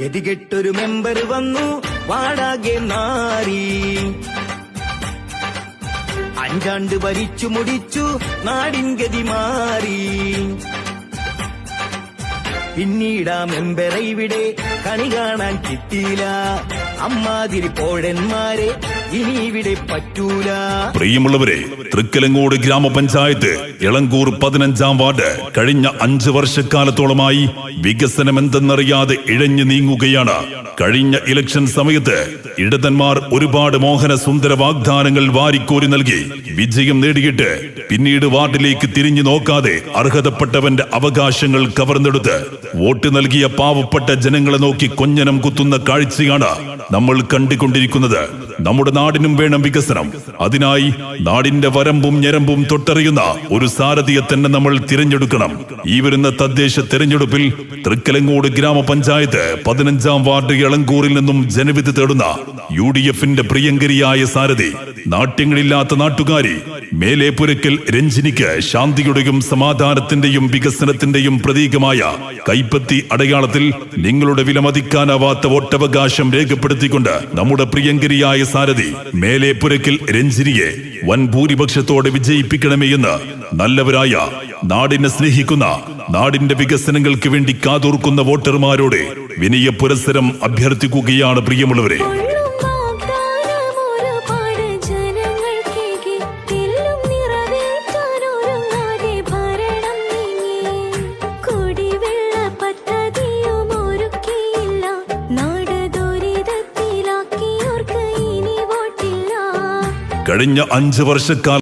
ഗതികെട്ടൊരു member വന്നു വാടാകെ നാരി അഞ്ചാണ്ട് ഭരിച്ചു മുടിച്ചു നാടിൻ ഗതി മാറി. പിന്നീട് മെമ്പറെ ഇവിടെ കണി കാണാൻ കിട്ടിയില്ല. അമ്മാതിരി പോഴന്മാരെ പ്രിയമുള്ളവരെ തൃക്കലങ്ങോട് ഗ്രാമപഞ്ചായത്ത് ഇളങ്കൂർ പതിനഞ്ചാം വാർഡ് കഴിഞ്ഞ അഞ്ച് വർഷക്കാലത്തോളമായി വികസനം എന്തെന്നറിയാതെ ഇഴഞ്ഞു നീങ്ങുകയാണ്. കഴിഞ്ഞ ഇലക്ഷൻ സമയത്ത് ഇടതന്മാർ ഒരുപാട് മോഹന സുന്ദര വാഗ്ദാനങ്ങൾ വാരിക്കോരി നൽകി വിജയം നേടിയിട്ട് പിന്നീട് വാർഡിലേക്ക് തിരിഞ്ഞു നോക്കാതെ അർഹതപ്പെട്ടവന്റെ അവകാശങ്ങൾ കവർന്നെടുത്ത് വോട്ട് നൽകിയ പാവപ്പെട്ട ജനങ്ങളെ നോക്കി കൊഞ്ഞനം കുത്തുന്ന കാഴ്ചയാണ് നമ്മൾ കണ്ടുകൊണ്ടിരിക്കുന്നത്. നമ്മുടെ നാടിനും വേണം വികസനം. അതിനായി നാടിന്റെ വരമ്പും ഞരമ്പും തൊട്ടറിയുന്ന ഒരു സാരഥിയെ തന്നെ നമ്മൾ തിരഞ്ഞെടുക്കണം. ഈ വരുന്ന തദ്ദേശ തിരഞ്ഞെടുപ്പിൽ തൃക്കലങ്ങോട് ഗ്രാമപഞ്ചായത്ത് പതിനഞ്ചാം വാർഡ് ഇളങ്കൂറിൽ നിന്നും ജനവിധി തേടുന്ന യു ഡി എഫിന്റെ പ്രിയങ്കരിയായ സാരഥി നാട്യങ്ങളില്ലാത്ത നാട്ടുകാരി മേലേപുരക്കൽ രഞ്ജിനിക്ക് ശാന്തിയുടെയും സമാധാനത്തിന്റെയും വികസനത്തിന്റെയും പ്രതീകമായ കൈപ്പത്തി അടയാളത്തിൽ നിങ്ങളുടെ വിലമതിക്കാനാവാത്ത വോട്ടവകാശം രേഖപ്പെടുത്തിക്കൊണ്ട് നമ്മുടെ പ്രിയങ്കരിയായ സാരഥി മേലേപുരക്കൽ രഞ്ജിനിയെ വൻ ഭൂരിപക്ഷത്തോടെ വിജയിപ്പിക്കണമേ എന്ന് നല്ലവരായ നാടിനെ സ്നേഹിക്കുന്ന നാടിന്റെ വികസനങ്ങൾക്ക് വേണ്ടി കാതോർക്കുന്ന വോട്ടർമാരോട് വിനയ പുരസ്സരം അഭ്യർത്ഥിക്കുകയാണ് പ്രിയമുള്ളവരെ. കഴിഞ്ഞ അഞ്ച് വർഷക്കാലം